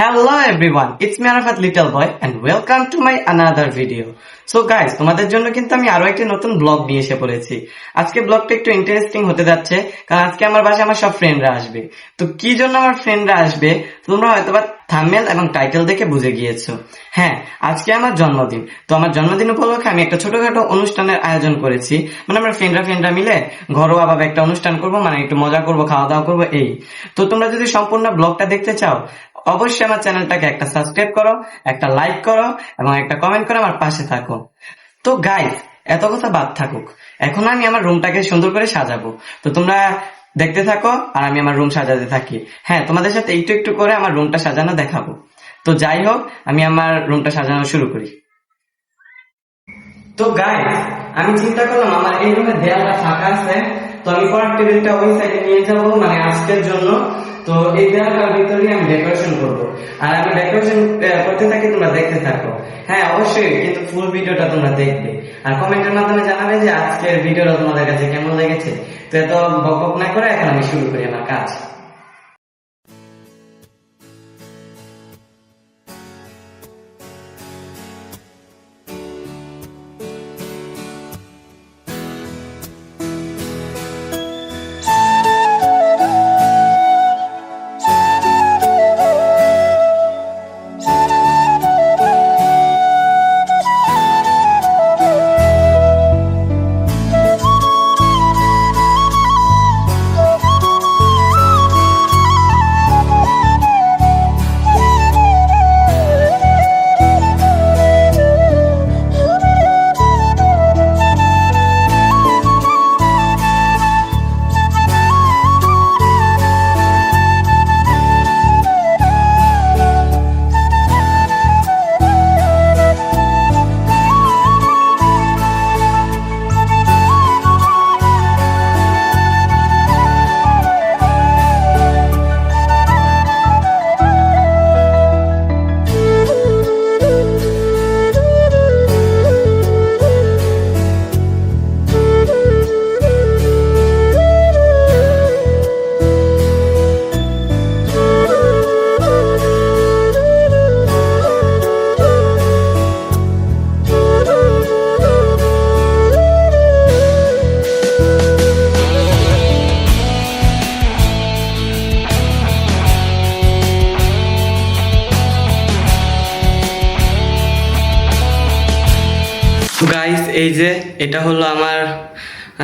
Everyone, it's me Arafat Little Boy and welcome to my another video. So guys, তোমাদের জন্য কিন্তু আমি আরও একটি নতুন ব্লগ নিয়ে এসে পড়েছি। আজকে ব্লগটা একটু ইন্টারেস্টিং হতে যাচ্ছে কারণ আজকে আমার বাসায় আমার সব ফ্রেন্ডরা আসবে। তো কি জন্য আমার ফ্রেন্ডরা আসবে তোমরা হয়তো বা থাম্বনেল এবং টাইটেল দেখে বুঝে গিয়েছো। হ্যাঁ আজকে আমার জন্মদিন। তো আমার জন্মদিন উপলক্ষে আমি একটা ছোটখাটো অনুষ্ঠানের আয়োজন করেছি। মানে আমরা ফ্রেন্ডরা ফ্রেন্ডরা মিলে ঘরোয়া ভাবে একটা অনুষ্ঠান করব মানে একটু মজা করব খাওয়া দাওয়া করব এই। তো তোমরা যদি সম্পূর্ণ ব্লগটা দেখতে চাও অবশ্যই আমার চ্যানেলটাকে একটা সাবস্ক্রাইব করো, একটা লাইক করো এবং একটা কমেন্ট করে আমার পাশে থাকো। তো গাইজ এত কথা বাদ থাকুক। এখন আমি আমার রুমটাকে সুন্দর করে সাজাবো। তো তোমরা দেখতে থাকো আর আমি আমার রুম সাজাতে থাকি। হ্যাঁ তোমাদের সাথে একটু একটু করে আমার রুমটা সাজানো দেখাবো। তো যাই হোক, আমি আমার রুমটা সাজানো শুরু করি। তো গাইজ আমি চিন্তা করলাম, আমার এই রুমে দেয়ালটা ফাঁকা আছে। তো আমি পড়ার টেবিলটা ওই সাইডে নিয়ে যাব মানে আজকের জন্য। তো এই দেওয়াটার ভিতরে আমি ডেকোরেশন করব। আর আমি ডেকোরেশন করতে থাকি তোমরা দেখতে থাকো। হ্যাঁ অবশ্যই, কিন্তু ফুল ভিডিওটা তোমরা দেখবে। আর কমেন্টের মাধ্যমে জানাবে যে আজকের ভিডিওটা তোমাদের কাছে কেমন লেগেছে। তো এত বক বক না করে এখন আমি শুরু করি আমার কাজ। এটা হলো আমার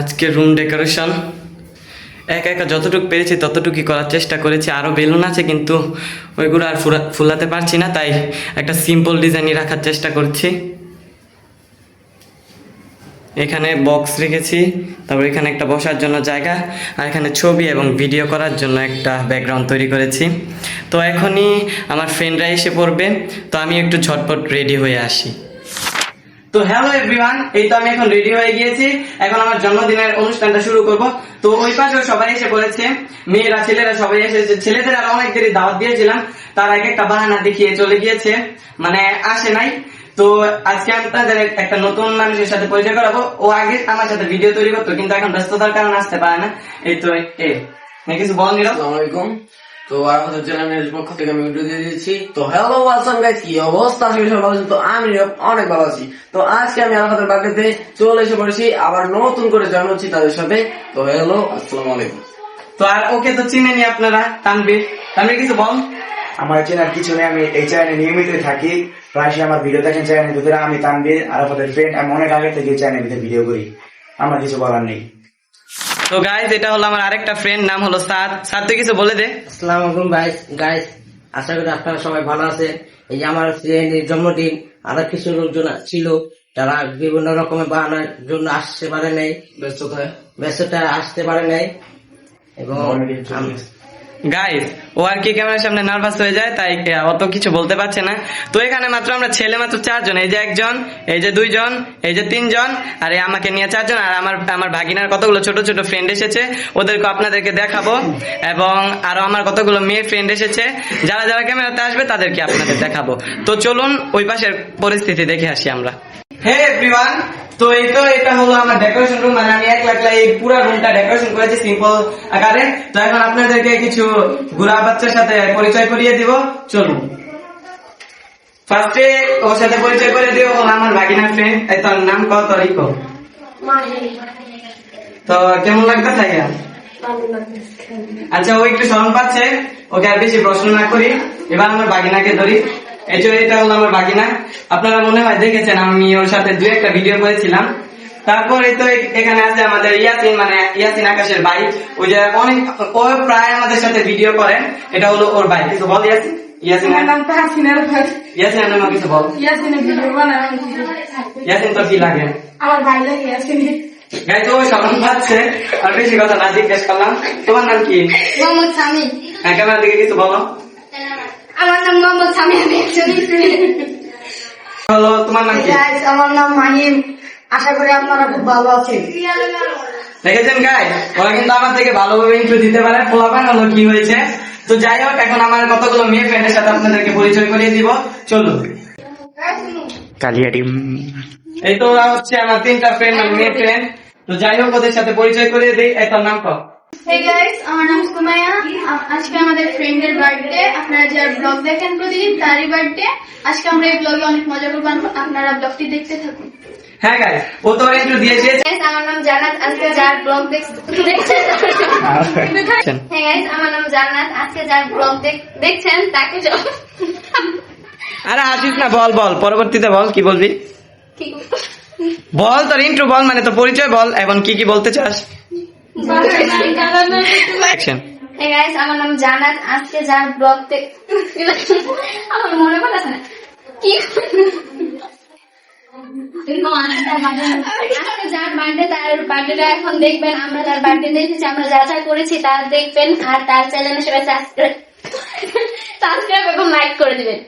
আজকে রুম ডেকোরেশন একা একা যতটুকু পেরেছি ততটুকুই করার চেষ্টা করেছি। আরও বেলুন আছে, কিন্তু ওইগুলো আর ফুলাতে পারছি না, তাই একটা সিম্পল ডিজাইনই রাখার চেষ্টা করছি। এখানে বক্স রেখেছি, তারপর এখানে একটা বসার জন্য জায়গা, আর এখানে ছবি এবং ভিডিও করার জন্য একটা ব্যাকগ্রাউন্ড তৈরি করেছি। তো এখনই আমার ফ্রেন্ডরা এসে পড়বে, তো আমি একটু ঝটপট রেডি হয়ে আসি। তো হ্যালো এভরিওয়ান এই তো আমি এখন রেডি হয়ে গিয়েছি। এখন আমার জন্মদিনের অনুষ্ঠানটা শুরু করব। তো ওই পাশেও সবাই এসে পড়েছে। মেয়েরা, ছেলেরা সবাই এসেছে ছেলেদের আর অনেক দেরি দাওয়াত দিয়েছিলাম। তার আগে একটা বাহানা দেখিয়ে চলে গিয়েছে। মানে আসে নাই। তো আজকে আপনাদের একটা নতুন মানুষের সাথে পরিচয় করাবো। ও আগে আমার সাথে ভিডিও তৈরি করতো, কিন্তু এখন ব্যস্ততার কারণে আসতে পারে না। এই তো এ কিছু বল নিরব? আসসালামু তো আমাদের চ্যানেলের পক্ষ থেকে আমি ভিডিও দিয়ে দিয়েছি তো হ্যালো ওয়ালসাম গাইস কি অবস্থা? আশা করি সবাই ভালো তো আমি অনেক ভালো আছি। তো আজকে আমি আমাদের বাড়িতে চলে এসে পড়েছি, আবার নতুন করে জয়েন হচ্ছি তাদের সাথে। তো হ্যালো আসসালামু আলাইকুম। তো আর ওকে তো চিনেনি আপনারা তানবীর তানবীর কিছু বল? আমার চেনার কিছু নেই, আমি এই চ্যানেলে নিয়মিত থাকি। প্রায়শই আমার ভিডিও দেখেন চ্যানেল ভিতরে আমি তানবীর আর আপনাদের ফ্রেন্ড আমি অনেক আগে থেকে চ্যানেলে ভিডিও করি। আমার কিছু বলার নেই। তো গাইজ এটা হলো আমার আরেকটা ফ্রেন্ড নাম হলো সাদ। সাদ তুই কিছু বলে দে। আসসালামু আলাইকুম গাইস গাইস আশা করি আপনারা সবাই ভালো আছেন। এই যে আমার ফ্রেন্ডের জন্মদিন আরও কিছু লোকজন ছিল তারা বিভিন্ন রকমের বাহানার জন্য আসতে পারে নাই ব্যস্ততায়। ব্যস্ততা আসতে পারে নাই। এবং গাইজ ও আর কি ক্যামেরার সামনে নার্ভাস হয়ে যায়, তাই অত কিছু বলতে পারছে না। তো এখানে মাত্র আমরা ছেলে মাত্র চারজন, এই যে একজন, এই যে দুইজন, এই যে তিনজন, আর এই আমাকে নিয়ে চারজন, আর আমার আমার ভাগিনার কতগুলো ছোট ছোট ফ্রেন্ড এসেছে, ওদেরকে আপনাদেরকে দেখাবো, এবং আরও আমার কতগুলো মেয়ে ফ্রেন্ড এসেছে, যারা যারা ক্যামেরাতে আসবে তাদেরকে আপনাদের দেখাবো। তো চলুন ওই পাশের পরিস্থিতি দেখে আসি আমরা। হে এভরিওয়ান তো এই তো, এটা হলো আমার ডেকোরেশন রুম মানে আমি এক লাখ এই পুরো রুমটা ডেকোরেশন করেছি সিম্পল আকারে। তো এখন আপনাদেরকে কিছু গুড়া বাচ্চার সাথে পরিচয় করিয়ে দিব। চলুন। ফার্স্টে ওর সাথে পরিচয় করে দিও আমার ভাগিনা ফ্রেন্ড এই তোর নাম কত রিকো তো কেমন লাগতে থাকে আচ্ছা ও একটু শরম পাচ্ছে। ওকে আর বেশি প্রশ্ন না করি। এবার আমার বাগিনাকে ধরি। এই যে এটা হলো আমার বাগিনা আপনারা মনে হয় দেখেছেন আমি ওর সাথে দু একটা ভিডিও করেছিলাম। তারপরে তো এখানে আছে আমাদের ইয়াসিন মানে ইয়াসিন আকাশের ভাই। ওই যে অনেক ও প্রায় আমাদের সাথে ভিডিও করেন এটা হলো ওর ভাই। কিছু বল ইয়াসিন? ইয়াসিন আমার নাম তাহসিনের ভাই। ইয়াসিন আমার কিছু বল। ইয়াসিনের ভিডিও বানায় ইয়াসিন তো কি লাগে? আমার ভাই লাগে ইয়াসিন। গাই তো পাচ্ছে। আর বেশি কথা না জিজ্ঞেস করলাম। তোমার নাম কি? মোহাম্মদ সামি হ্যাঁ ক্যামেরার দিকে কিছু বলো। আমার নাম মোহাম্মদ সামি আমি একজনই হলো তোমার নাম কি? আমার নাম মাহিম। আশা করি আপনারা খুব ভালো আছেন। দেখেছেন গাই ওরা কিন্তু আমার থেকে ভালোভাবে ইন্ট্রো দিতে পারে। পোলাপান হলো কি হয়েছে? তো যাই হোক এখন আমার কতগুলো মেয়ে ফ্রেন্ডের সাথে আপনাদেরকে পরিচয় করিয়ে দিব। চলুন। কালিয়াটি এই তো ওরা হচ্ছে আমার তিনটা ফ্রেন্ড মেয়ে ফ্রেন্ড তো যাই হোক ওদের সাথে পরিচয় করিয়ে দিই। এই তোর নাম কর হে গাইস আমার নাম সুমাইয়া। আজকে আমাদের ফ্রেন্ডের বার্থডে আপনারা যার ব্লগ দেখেন প্রতিদিন তারই বার্থডে আজকে আমরা এই ব্লগে অনেক মজা করব। আপনারা ব্লগটি দেখতে থাকুন। হ্যাঁ গাই ও তো ইন্ট্রো দিয়েছে। Guys, আমার নাম জান্নাত। আজকে যার ব্লগ দেখছেন? হ্যাঁ গাইস আমার নাম জান্নাত। আজকে যার ব্লগ দেখছেন তাকে আরে আসিস না বল বল। পরবর্তীতে বল কি বলবি? বল তোর ইন্ট্রো বল মানে তোর পরিচয় বল। এখন কি কি বলতে চাস? অ্যাকশন হে গাইস আমার নাম জানাত আজকে যার ব্লগ আমার মনে না। কি? এখন দেখবেন। আমরা তার বার্থডে দেখেছি আমরা যা যা করেছি তার দেখবেন। আর তার চ্যানেলে সবাই সাবস্ক্রাইব সাবস্ক্রাইব এবং লাইক করে দিবেন।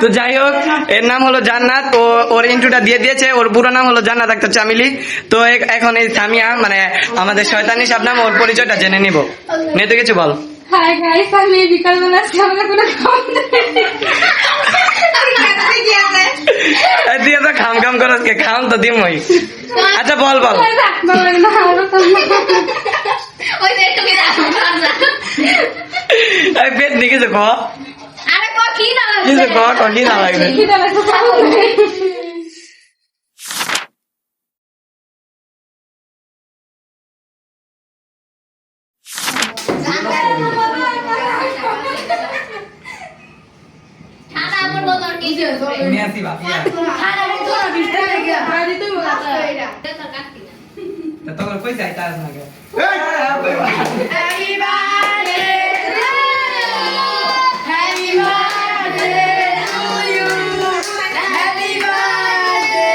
তো যাই হোক এর নাম হলো জান্নাত ও ওর ইন্ট্রোটা দিয়ে দিয়েছে ওর পুরো নাম হলো জান্নাত আক্তার চামিলি। তো এখন এই সামিয়া মানে আমাদের শয়তানি সাব নাম ওর পরিচয়টা জেনে নিব। নে তো কিছু বল। হাই গাইস আমি বিকালবেলা কোনো খাওয়া তুই তো খাম খাম করস কে খাম তো দিম ওই আচ্ছা বল বল। পেট নি কিছু ক কি কিছু খ ক কি না লাগবে ঠান্ডা পড়ব তোর কি মেসি বাসিয়া ঠান্ডা পড়ব তোর বিস্তার লাগে তোর কাটতি না তো তোর পয়সা আইতা আছে নাকি Happy birthday Happy birthday to you Happy birthday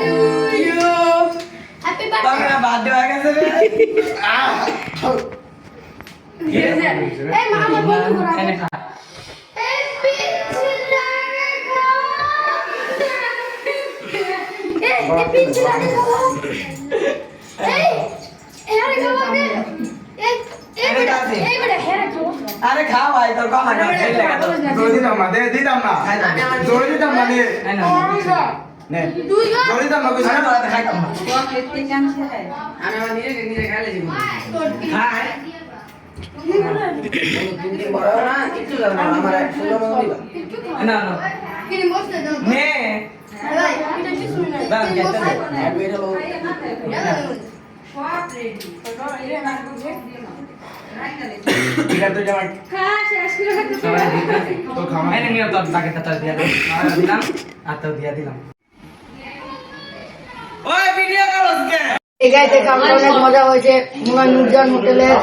to you Happy birthday তোমরা বাদ দেওয়া গেছে রে এই মা আমার বন্ধু করা আরে হেরে খাওয়া আরে খা ভাই তোর কম জোরে দিতাম না দিতাম না জোরে দিতাম না নে না নে জোরে দিতাম না কইছ আরে খাইতাম না আমি আমার নিজে নিজে খাইলে দিব। খাই না না। না মজা হয়েছে নুরজান হোটেলের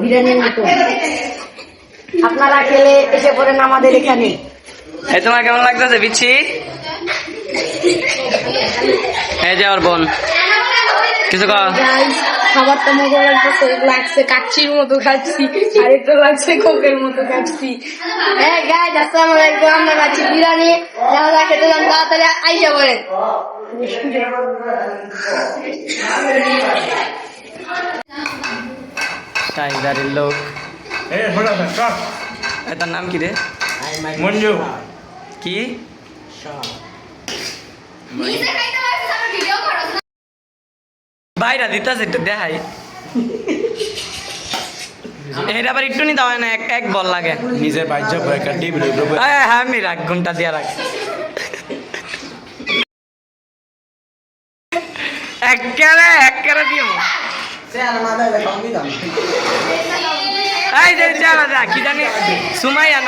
বিরিয়ানির মতো আপনারা খেলে এসে পড়েন আমাদের এখানে তোমার কেমন লাগতেছে বিচ্ছি এই যে বোন। কিছু কর মজা লাগতেছে লাগছে কাচ্ছির মতো খাচ্ছি আর লাগছে কোকের মতো খাচ্ছি। হ্যাঁ গাইজ আসসালামু আলাইকুম আমরা খাচ্ছি বিরিয়ানি। যারা খেতে যান তাড়াতাড়ি আইসা পড়েন। টাইগারের লোক। এ হড়া স্যার এই তোর নাম কি রে? মঞ্জু। কি? বাইরা দিতাছে একটু দেখাই। এটা আবার একটু নি না এক এক বল লাগে। নিজের বাহ্য হ্যাঁ আমি রাখ ঘুমটা দিয়ে রাখ। একেবারে একেবারে দিও। এই যে যা কি জানি সুমাইয়া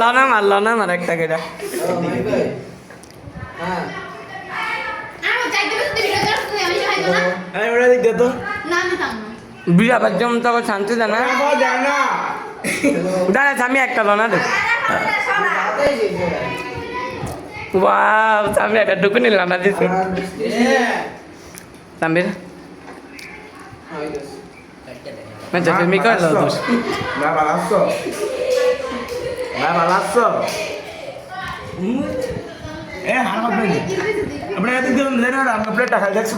লনা মার লনা মার একটা কেটা আমি চাইতে বসে আমি চাইব না এই ওটা তো। না আমি থাম বিয়া বাজ্যম তো শান্তি জানা দাঁড়া আমি একটা লনা দেখ ওয়াও আমি একটা ডুকুনি লনা দিছি তাম্বির আচ্ছা তুমি কই লো দোষ না আছো না আছো এ হার মত নেই আপনি দিয়ে দেন না আমাকে প্লেটটা খাই দেখছ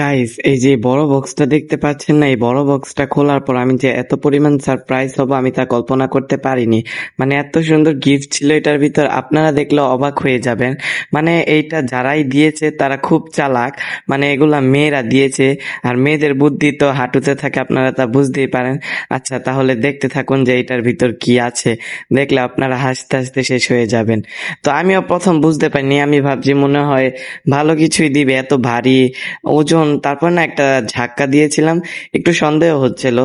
গাইস এই যে বড় বক্সটা দেখতে পাচ্ছেন না, এই বড় বক্সটা খোলার পর আমি যে এত পরিমাণ সারপ্রাইজ হব, আমি তা কল্পনা করতে পারিনি। মানে এত সুন্দর গিফট ছিল এটার ভিতর, আপনারা দেখলে অবাক হয়ে যাবেন। মানে এইটা যারাই দিয়েছে, তারা খুব চালাক। মানে এগুলা মেয়েরা দিয়েছে, আর মেয়েদের বুদ্ধি তো হাঁটুতে থাকে, আপনারা তা বুঝতেই পারেন। আচ্ছা তাহলে দেখতে থাকুন যে এটার ভিতর কি আছে। দেখলে আপনারা হাসতে হাসতে শেষ হয়ে যাবেন। তো আমিও প্রথম বুঝতে পারিনি, আমি ভাবছি মনে হয় ভালো কিছুই দিবে, এত ভারী ওজন তারপর না একটা ঝাক্কা দিয়েছিলাম, একটু সন্দেহ হচ্ছিল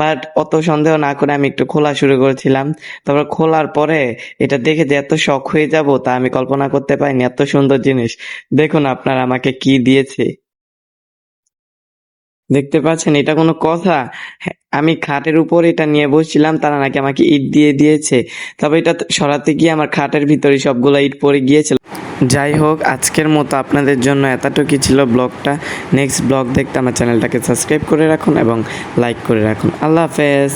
বাট অত সন্দেহ না করে আমি একটু খোলা শুরু করেছিলাম। তারপর খোলার পরে এটা দেখে যে এত শখ হয়ে যাব তা আমি কল্পনা করতে পারিনি, এত সুন্দর জিনিস। দেখুন আপনারা আমাকে কি দিয়েছে। দেখতে পাচ্ছেন এটা কোনো কথা। হ্যাঁ, আমি খাটের উপর এটা নিয়ে বসছিলাম তারা নাকি আমাকে ইট দিয়ে দিয়েছে। তবে এটা সরাতে গিয়ে আমার খাটের ভিতরে সবগুলো ইট পড়ে গিয়েছিল। যাই হোক আজকের মতো আপনাদের জন্য এতটুকুই ছিল ব্লগটা। নেক্সট ব্লগ দেখতে আমার চ্যানেলটাকে সাবস্ক্রাইব করে রাখুন এবং লাইক করে রাখুন। আল্লাহ হাফেজ।